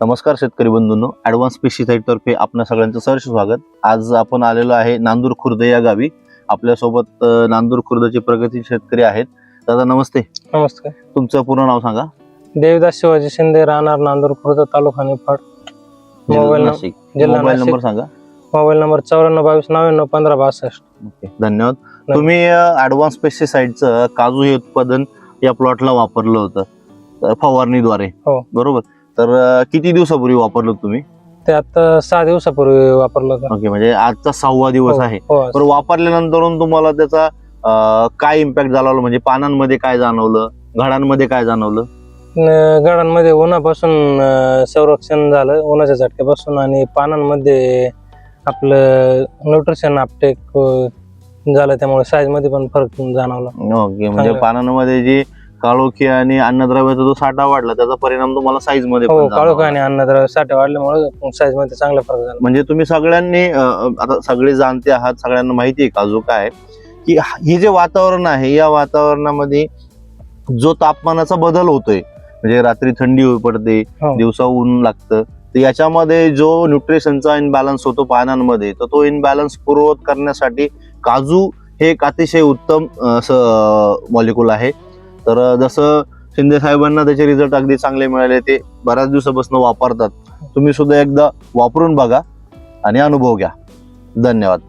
नमस्कार शेतकरी बंधूंनो ॲडव्हान्स तर्फे आपल्या सगळ्यांचं सहर्ष स्वागत. आज आपण आलेलो आहे नांदूर खुर्द या गावी. आपल्यासोबत अ, नांदूर खुर्दचे प्रगती शेतकरी आहेत. दादा नमस्ते. नमस्कार. तुमचं पूर्ण नाव सांगा. देवदास शिवाजी शिंदे राहणार नांदूर खुर्द तालुका निफाड. जिल्हा मोबाईल नं- नाशिक. जिल्हा मोबाईल नाशिक. नंबर सांगा. मोबाईल नंबर चौऱ्याण्णव बावीस नव्याण्णव पंधरा बासष्ट. ओके धन्यवाद. तुम्ही ॲडव्हान्स पेस्टिसाईडचं काजू हे उत्पादन या प्लॉटला वापरलं होतं. तर फवारणीद्वारे. हो. बरोबर? तर किती दिवसापूर्वी वापरलं तुम्ही? ते आता सहा दिवसापूर्वी वापरलं होतं. ओके म्हणजे आजचा सहावा दिवस हो, आहे. हो. तर वापरल्यानंतर तुम्हाला त्याचा अं, काय इम्पॅक्ट जाणवलं? म्हणजे पानांमध्ये काय जाणवलं? घडांमध्ये काय जाणवलं? न- गडांमध्ये उन्हापासून अं, संरक्षण झालं उन्हाच्या झटक्यापासून आणि पानांमध्ये आपलं न्यूट्रिशन अपटेक झालं त्यामुळे साईजमध्ये पण फरक जाणवला. ओके म्हणजे चांगलं. पानांमध्ये जी काळोखी आणि अन्नद्रव्याचा जो साठा वाढला त्याचा परिणाम तुम्हाला साईजमध्ये हो पण काळोख. आणि अन्नद्रव्य साठे वाढल्यामुळे साईजमध्ये चांगला फरक झाला म्हणजे तुम्ही सगळ्यांनी अं, आता सगळे जाणते आहात सगळ्यांना माहिती आहे काजू काय की हे जे वातावरण आहे या वातावरणामध्ये जो तापमानाचा बदल होतोय म्हणजे रात्री थंडी होई पडते हो. दिवसा ऊन लागतं तर याच्यामध्ये जो न्यूट्रिशनचा इनबॅलन्स होतो पानांमध्ये तर तो इनबॅलन्स पूर्ववत करण्यासाठी काजू हे एक अतिशय उत्तम मॉलिक्यूल आहे तर जसं शिंदे साहेबांना त्याचे रिझल्ट अगदी चांगले मिळाले ते बऱ्याच दिवसापासून वापरतात. तुम्ही सुद्धा एकदा वापरून बघा आणि अनुभव घ्या. धन्यवाद.